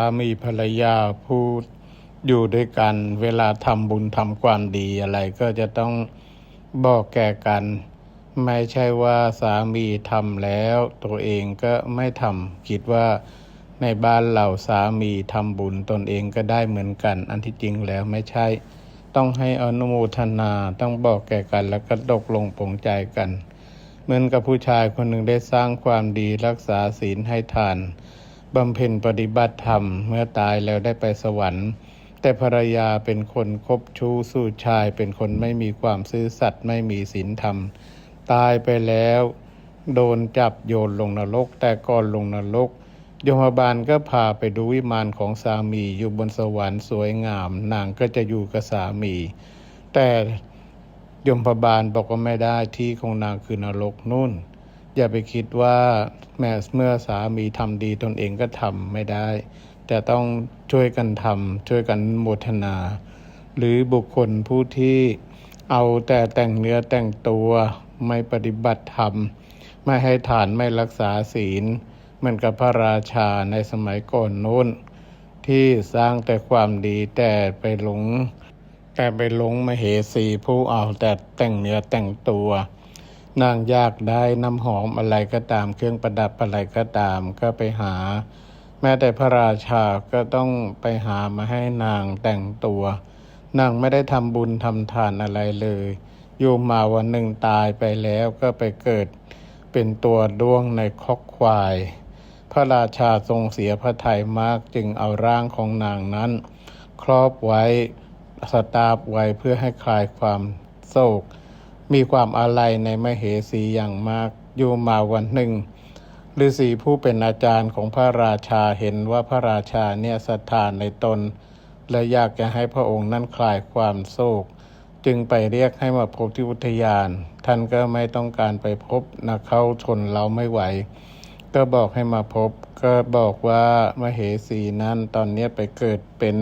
ามีภรรยาพูดอยู่ด้วยกัน เวลาทำบุญทำความดีอะไรก็จะต้องบอกแก่กัน ไม่ใช่ว่าสามีทำแล้ว ตัวเองก็ไม่ทำคิดว่าในบ้านเราสามีทำบุญตนเองก็ได้เหมือนกัน อันที่จริงแล้วไม่ใช่ ต้องให้อนุโมทนาต้องบอกแก่กันแล้วก็ตกลงปลงใจกัน เหมือนกับผู้ชายคนหนึ่งได้สร้างความดีรักษาศีลให้ทาน บำเพ็ญปฏิบัติธรรม เมื่อตายแล้วได้ไปสวรรค์ แต่ภรรยาเป็นคนคบชู้สู้ชาย เป็นคนไม่มีความซื่อสัตย์ไม่มีศีลธรรม ตายไปแล้ว โดนจับโยนลงนรก แต่ก่อนลงนรกโยมบาลก็พาไปดูวิมานของสามีอยู่บนสวรรค์สวยงาม นางก็จะอยู่กับสามี แต่ยมพบาลบอกว่าไม่ได้ที่ของนางคือนรกนู่น อย่าไปคิดว่าแม้เมื่อสามีทำดีตนเองก็ทำไม่ได้ แต่ต้องช่วยกันทำช่วยกันโมทนา หรือบุคคลผู้ที่เอาแต่แต่งเนื้อแต่งตัวไม่ปฏิบัติธรรม ไม่ให้ฐานไม่รักษาศีล เหมือนกับพระราชาในสมัยก่อนโน้น ที่สร้างแต่ความดีแต่ไปหลง แต่ไปหลงมเหสีผู้เอาแต่แต่งเนื้อแต่งตัว นางยากได้น้ำหอมอะไรก็ตามเครื่องประดับอะไรก็ตามก็ไปหา แม้แต่พระราชาก็ต้องไปหามาให้นางแต่งตัวนางไม่ได้ทำบุญทำทานอะไรเลยอยู่มาวันหนึ่งตายไปแล้วก็ไปเกิดเป็นตัวด้วงในคอกควาย พระราชาทรงเสียพระทัยมากจึงเอาร่างของนางนั้น ครอบไว้สตาบไว้เพื่อให้คลายความโศก มีความอาลัยในมเหสีอย่างมากอยู่มาวันหนึ่งฤาษีผู้เป็นอาจารย์ของพระราชาเห็นว่าพระราชาเนี่ยศรัทธานในตน และอยากจะให้พระองค์นั้นคลายความโศก จึงไปเรียกให้มาพบที่อุทยาน ท่านก็ไม่ต้องการไปพบนะเข้าชนเราไม่ไหว ก็บอกให้มาพบ ก็บอกว่ามเหสีนั้นตอนนี้ไปเกิดเป็น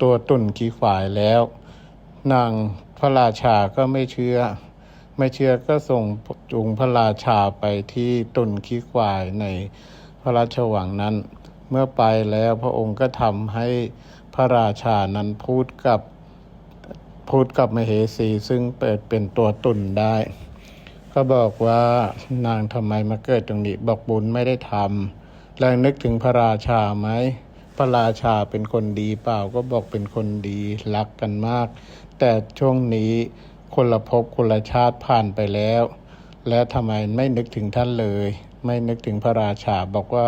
ตัวตุ่นขี้ขวายแล้ว นางพระราชาก็ไม่เชื่อ ไม่เชื่อก็ส่งจูงพระราชาไปที่ตุนขี้ควายในพระราชวังนั้น เมื่อไปแล้วพระองค์ก็ทำให้พระราชานั้นพูดกับพูดกับมเหสีซึ่งเปิดเป็นตัวตุนได้ ก็บอกว่านางทำไมมาเกิดตรงนี้ บอกบุญไม่ได้ทำแล้วนึกถึงพระราชาไหมพระราชาเป็นคนดีเปล่าก็บอกเป็นคนดีรักกันมาก แต่ช่วงนี้ คนละภพคนละชาติผ่านไปแล้ว แล้วทำไมไม่นึกถึงท่านเลย ไม่นึกถึงพระราชาบอกว่า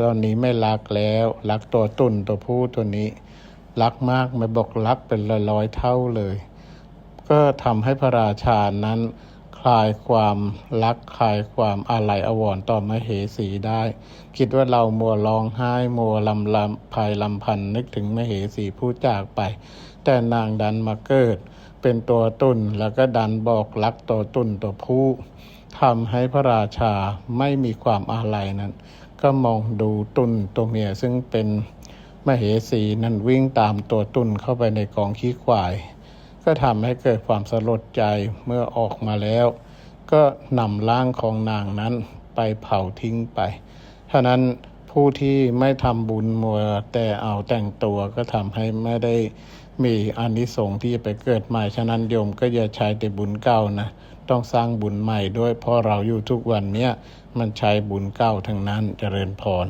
ตอนนี้ไม่รักแล้ว รักตัวตุ่นตัวผู้ตัวนี้ รักมากไม่บอกรักเป็นร้อยๆเท่าเลย ก็ทำให้พระราชานั้น คลายความรักคลายความอาลัยอาวรณ์ต่อมเหสีได้ คิดว่าเรามัวร้องไห้มัวลำลำภายลำพันนึกถึงมเหสีผู้จากไป แต่นางดันมาเกิด เป็นตัวตุนแล้วก็ดันบอกรักตัวตุนตัวผู้ทำให้พระราชาไม่มีความอาลัยนั้น ก็มองดูตุนตัวเมียซึ่งเป็นมเหสีนั้นวิ่งตามตัวตุนเข้าไปในกองขี้ควาย ก็ทำให้เกิดความสลดใจเมื่อออกมาแล้ว ก็นำร่างของนางนั้นไปเผาทิ้งไปฉะนั้น ผู้ที่ไม่ทำบุญมัวแต่เอาแต่งตัวก็ทำให้ไม่ได้มีอานิสงส์ที่จะไปเกิดใหม่ ฉะนั้นโยมก็อย่าใช้แต่บุญเก่านะ ต้องสร้างบุญใหม่ด้วยเพราะเราอยู่ทุกวันเนี้ยมันใช้บุญเก่าทั้งนั้นเจริญพร